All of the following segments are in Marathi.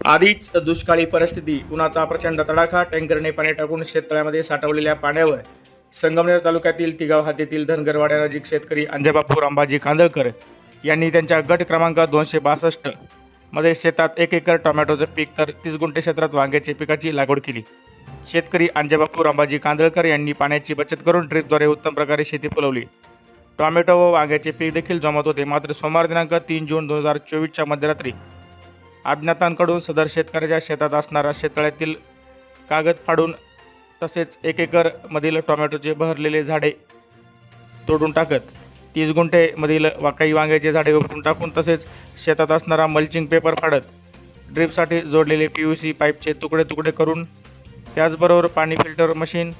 आधीच दुष्काळी परिस्थिती उन्हाचा प्रचंड तडाखा टँकरने पाणी टाकून शेततळ्यामध्ये साठवलेल्या पाण्यावर संगमनेर तालुक्यातील तिगाव हद्दीतील धनगरवाड्यानजीक शेतकरी अंजबापूर अंबाजी कांदळकर यांनी त्यांच्या गट क्रमांक दोनशे बासष्टमध्ये शेतात एक एकर टोमॅटोचं पीक तर तीस गुंठे क्षेत्रात वांग्याच्या पिकाची लागवड केली. शेतकरी अंजबापूर अंबाजी कांदळकर यांनी पाण्याची बचत करून ड्रीपद्वारे उत्तम प्रकारे शेती फुलवली टोमॅटो व वांग्याचे पीक देखील जमत होते मात्र सोमवार दिनांक तीन जून दोन हजार चोवीसच्या मध्यरात्री अज्ञातांकडून सदर शेतकऱ्याच्या शेतात असणारा शेततळ्यातील कागद फाडून तसेच एक एकरमधील टोमॅटोचे बहरलेले झाडे तोडून टाकत तीस गुंठेमधील वाकाई वांग्याचे झाडे उपटून टाकून तसेच शेतात असणारा मल्चिंग पेपर फाडत ड्रीपसाठी जोडलेले पी यू सी पाईपचे तुकडे तुकडे करून त्याचबरोबर पाणी फिल्टर मशीन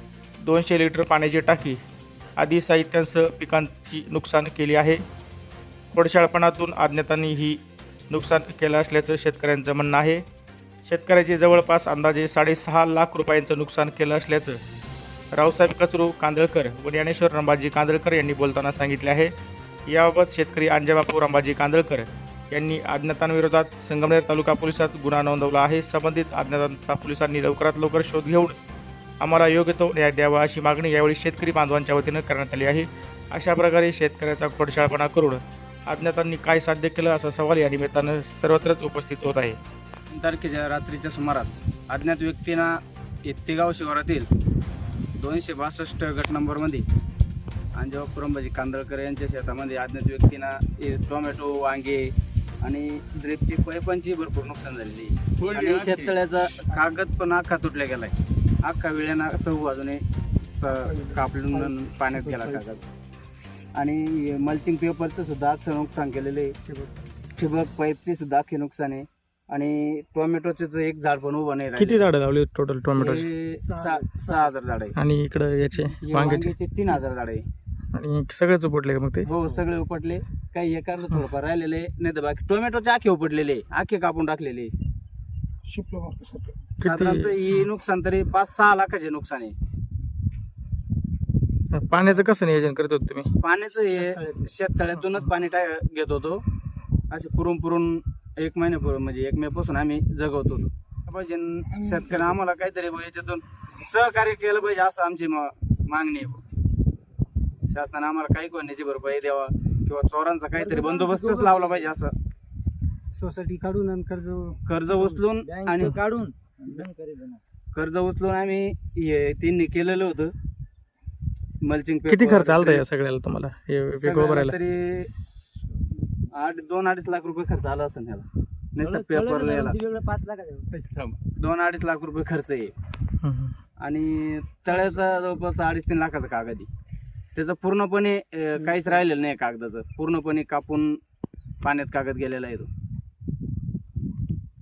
दोनशे लिटर पाण्याची टाकी आदी साहित्यांसह पिकांची नुकसान केली आहे. खोडशाळपणातून अज्ञातांनी ही नुकसान केलं असल्याचं शेतकऱ्यांचं म्हणणं आहे. शेतकऱ्याचे जवळपास अंदाजे साडेसहा लाख रुपयांचं नुकसान केलं असल्याचं रावसाहेब कचरू कांदळकर व ज्ञानेश्वर रंबाजी कांदळकर यांनी बोलताना सांगितले आहे. याबाबत शेतकरी अंजबापू रंबाजी कांदळकर यांनी अज्ञातांविरोधात संगमनेर तालुका पोलिसात गुन्हा नोंदवला आहे. संबंधित अज्ञातांचा पोलिसांनी लवकरात लवकर शोध घेऊन आम्हाला योग्य तो न्याय द्यावा अशी मागणी यावेळी शेतकरी बांधवांच्या वतीनं करण्यात आली आहे. अशा प्रकारे शेतकऱ्याचा खोडशाळपणा करून अज्ञातांनी काय साध्य केलं असा सवाल या निमित्तानं सर्वत्रच उपस्थित होत आहे. तीन तारखेच्या रात्रीच्या सुमारास अज्ञात व्यक्तींना येत्तेगाव शिवारातील दोनशे बासष्ट गट नंबरमध्ये अंजवा पुरंबाजी कांदळकर यांच्या शेतामध्ये अज्ञात व्यक्तींना टोमॅटो वांगे आणि ड्रिपची पाईपांची भरपूर नुकसान झालेली आहे. आणि शेततळ्याचा कागद पण अख्खा तुटला गेलाय. अख्खा वेळेना चौ बाजूने च- कापलून पाण्यात गेला कागद. आणि मल्चिंग पेपरचं सुद्धा अख्खं नुकसान केलेलं आहे. ठिबक पाईपचे सुद्धा अख्खे नुकसान आहे. आणि टोमॅटोचे तर एक झाड पण उभं नाही. किती झाडं लावली टोटल टोमॅटोची हे सहा सहा हजार झाड आहे. आणि इकडं याचे हे वांग्याचे? वांग्याचे तीन हजार झाड आहे. आणि सगळेच उपटले का मग ते? हो सगळे उपटले. काही एकारला थोडंफार राहिलेले नाही तर बाकी टोमॅटोचे आखे उपटलेले आखे कापून टाकलेले साधारणतः ही नुकसान तरी पाच सहा लाखाचे नुकसान आहे. पाण्याचं कसं नियोजन करत होते तुम्ही? पाण्याचं हे शेततळ्यातूनच पाणी टा घेत होतो. असे पुरून पुरून एक महिन्यापूर्वी म्हणजे एक मे पासून आम्ही जगवत होतो. पाहिजे शेतकऱ्यांना आम्हाला काहीतरी याच्यातून सहकार्य केलं पाहिजे असं आमची मा- मागणी आहे. शासनाने आम्हाला काही कोणाची भरपाई द्यावा किंवा चोरांचा काहीतरी बंदोबस्तच लावला पाहिजे असं. सोसायटी काढून आणि कर्ज कर्ज उचलून आणि काढून. कर्ज उचलून आम्ही हे त्यांनी केलेलं होतं. मल्चिंग किती खर्च आलता या सगळ्याला तुम्हाला? हे पीक सगळ्याला उभारायला तरी आठ दोन अडीच लाख रुपये खर्च आला असेल ह्याला. नुसतं पेपर याला. पाच लाख दोन अडीच लाख रुपये खर्च आहे. आणि तळ्याचा जवळपास अडीच तीन लाखाचा कागद आहे त्याचं पूर्णपणे अं, काहीच राहिलेलं नाही कागदाचं. पूर्णपणे कापून पाण्यात कागद गेलेला आहे ते.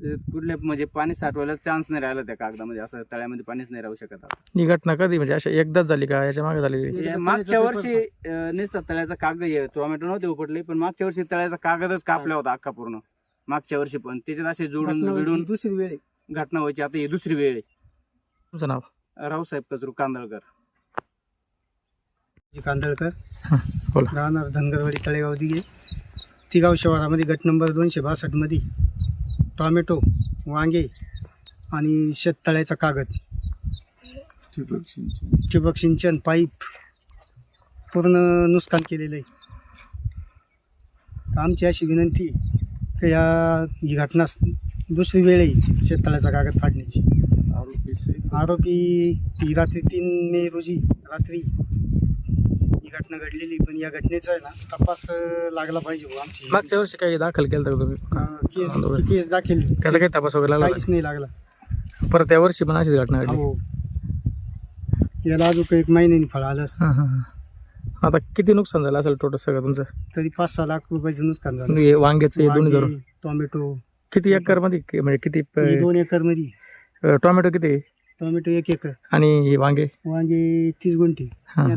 कुठल्या म्हणजे पाणी साठवायला चान्स नाही राहिला त्या कागदामध्ये. असं तळ्यामध्ये पाणीच नाही राहू शकत आता. ही घटना कधी? म्हणजे अशा एकदाच झाली का? याच्या मागे झाली हे मागच्या वर्षी अं, नुसतं तळ्याचा कागद हे टोमॅटो नव्हते उपटले पण मागच्या वर्षी तळ्याचा कागदच कापला होता अख्खा पूर्ण. मागच्या वर्षी पण. त्याच्यात असे जोडून विडून दुसरी वेळ घटना व्हायची. आता ही दुसरी वेळ आहे. तुमचं नाव? रावसाहेब कचरू कांदळकर. आहे कांदळकर. बोला. राहणार धनगरवाडी तळेगाव दिघे. तिगाव शहरामध्ये गट नंबर दोनशे बासष्टमध्ये. टॉमॅटो वांगे आणि शेततळ्याचा कागद. ठिबक सिंचन. पाईप पूर्ण नुकसान केलेलं आहे. तर आमची अशी विनंती की या ही घटना दुसरी वेळ आहे शेततळ्याचा कागद फाडण्याची. आरोपी ही रात्री तीन मे रोजी रात्री ही घटना घडलेली पण या घटनेचा आहे ना तपास लागला पाहिजे बुवा आमची. मागच्या वर्षी काही दाखल केलं का तुम्ही? अं, केस केस दाखल त्याचा काही तपास वगैरे लागला काहीच नाही लागला. का? परत त्या वर्षी पण अशीच घटना घडली. हो. याला अजून एक महिन्याने फळ आलं असतं. हां, हां, हां. आता किती नुकसान झालं असेल टोटल सगळं तुमचं? तरी पाच सहा लाख रुपयाचं नुकसान झालं. हे वांग्याचं हे दोन्ही धरून? वांगे, टोमॅटो. किती एकरमध्ये म्हणजे किती हे दोन एकरमध्ये अं, टोमॅटो किती? टोमॅटो एक एकर. आणि हे वांगे? वांगे तीस गुंठे.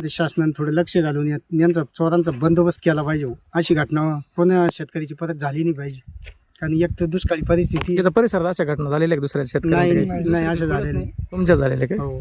शासनाने थोडं लक्ष घालून यांचा चोरांचा बंदोबस्त केला पाहिजे हो. अशी घटना कोणा शेतकऱ्याची परत झाली नाही पाहिजे. कारण एक तर दुष्काळी परिस्थिती इथं परिसरात अशा घटना झालेल्या दुसऱ्या शेतकऱ्यांच्या नाही काही? नाही असं झालेलं नाही. तुमच्या झालेल्या काय हो.